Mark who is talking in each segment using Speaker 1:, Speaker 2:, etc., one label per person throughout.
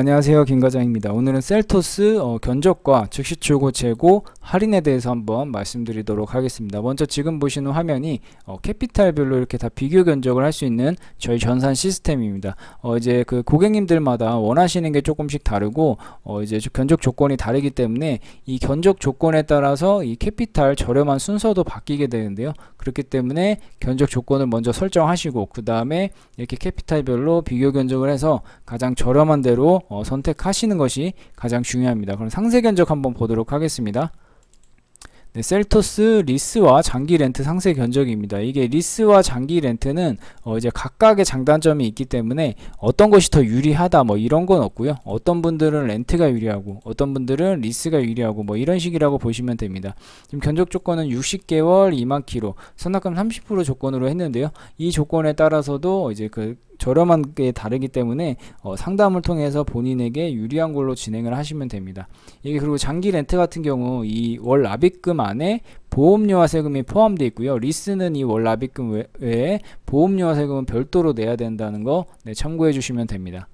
Speaker 1: 안녕하세요 김과장입니다. 오늘은 셀토스 어, 견적과 즉시 출고 재고 할인에 대해서 한번 말씀드리도록 하겠습니다 먼저 지금 보시는 화면이 어, 캐피탈별로 이렇게 다 비교 견적을 할 수 있는 저희 전산 시스템입니다 어, 이제 그 고객님들마다 원하시는 게 조금씩 다르고 어, 이제 저- 견적 조건이 다르기 때문에 이 견적 조건에 따라서 이 캐피탈 저렴한 순서도 바뀌게 되는데요 그렇기 때문에 견적 조건을 먼저 설정하시고 그 다음에 이렇게 캐피탈별로 비교 견적을 해서 가장 저렴한 대로 어, 선택하시는 것이 가장 중요합니다. 그럼 상세 견적 한번 보도록 하겠습니다. 네, 셀토스 리스와 장기 렌트 상세 견적입니다. 이게 리스와 장기 렌트는 어, 이제 각각의 장단점이 있기 때문에 어떤 것이 더 유리하다 뭐 이런 건 없고요. 어떤 분들은 렌트가 유리하고 어떤 분들은 리스가 유리하고 뭐 이런 식이라고 보시면 됩니다. 지금 견적 조건은 60개월 2만 킬로, 선납금 30% 조건으로 했는데요. 이 조건에 따라서도 이제 그 저렴한 게 다르기 때문에 어, 상담을 통해서 본인에게 유리한 걸로 진행을 하시면 됩니다. 이게 그리고 장기 렌트 같은 경우 이 월 납입금 안에 보험료와 세금이 포함되어 있고요. 리스는 이 월 납입금 외- 외에 보험료와 세금은 별도로 내야 된다는 거 네, 참고해 주시면 됩니다.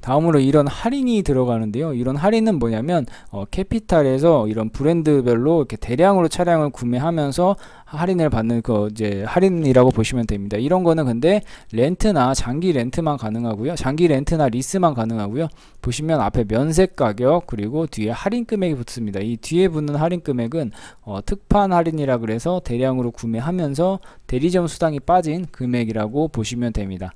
Speaker 1: 다음으로 이런 할인이 들어가는데요. 이런 할인은 뭐냐면 어, 캐피탈에서 이런 브랜드별로 이렇게 대량으로 차량을 구매하면서 할인을 받는 그 이제 할인이라고 보시면 됩니다. 이런 거는 근데 렌트나 장기 렌트만 가능하고요. 장기 렌트나 리스만 가능하고요. 보시면 앞에 면세 가격 그리고 뒤에 할인 금액이 붙습니다. 이 뒤에 붙는 할인 금액은 어, 특판 할인이라 그래서 대량으로 구매하면서 대리점 수당이 빠진 금액이라고 보시면 됩니다.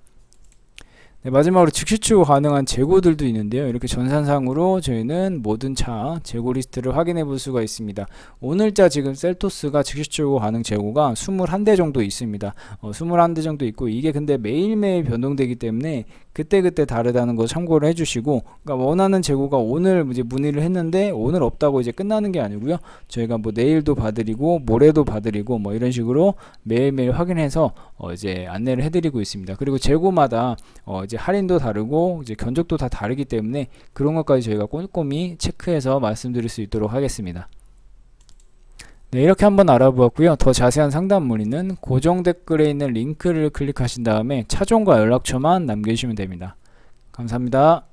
Speaker 1: 네, 마지막으로 즉시 출고 가능한 재고들도 있는데요. 이렇게 전산상으로 저희는 모든 차 재고 리스트를 확인해 볼 수가 있습니다. 오늘자 지금 셀토스가 즉시 출고 가능 재고가 21대 정도 있습니다. 어, 21대 정도 있고 이게 근데 매일매일 변동되기 때문에 그때그때 다르다는 거 참고를 해주시고 그러니까 원하는 재고가 오늘 이제 문의를 했는데 오늘 없다고 이제 끝나는 게 아니고요. 저희가 뭐 내일도 봐드리고 모레도 봐드리고 뭐 이런 식으로 매일매일 확인해서 어, 이제 안내를 해드리고 있습니다. 그리고 재고마다 어, 이제 할인도 다르고 이제 견적도 다 다르기 때문에 그런 것까지 저희가 꼼꼼히 체크해서 말씀드릴 수 있도록 하겠습니다. 네, 이렇게 한번 알아보았고요. 더 자세한 상담 문의는 고정 댓글에 있는 링크를 클릭하신 다음에 차종과 연락처만 남겨주시면 됩니다. 감사합니다.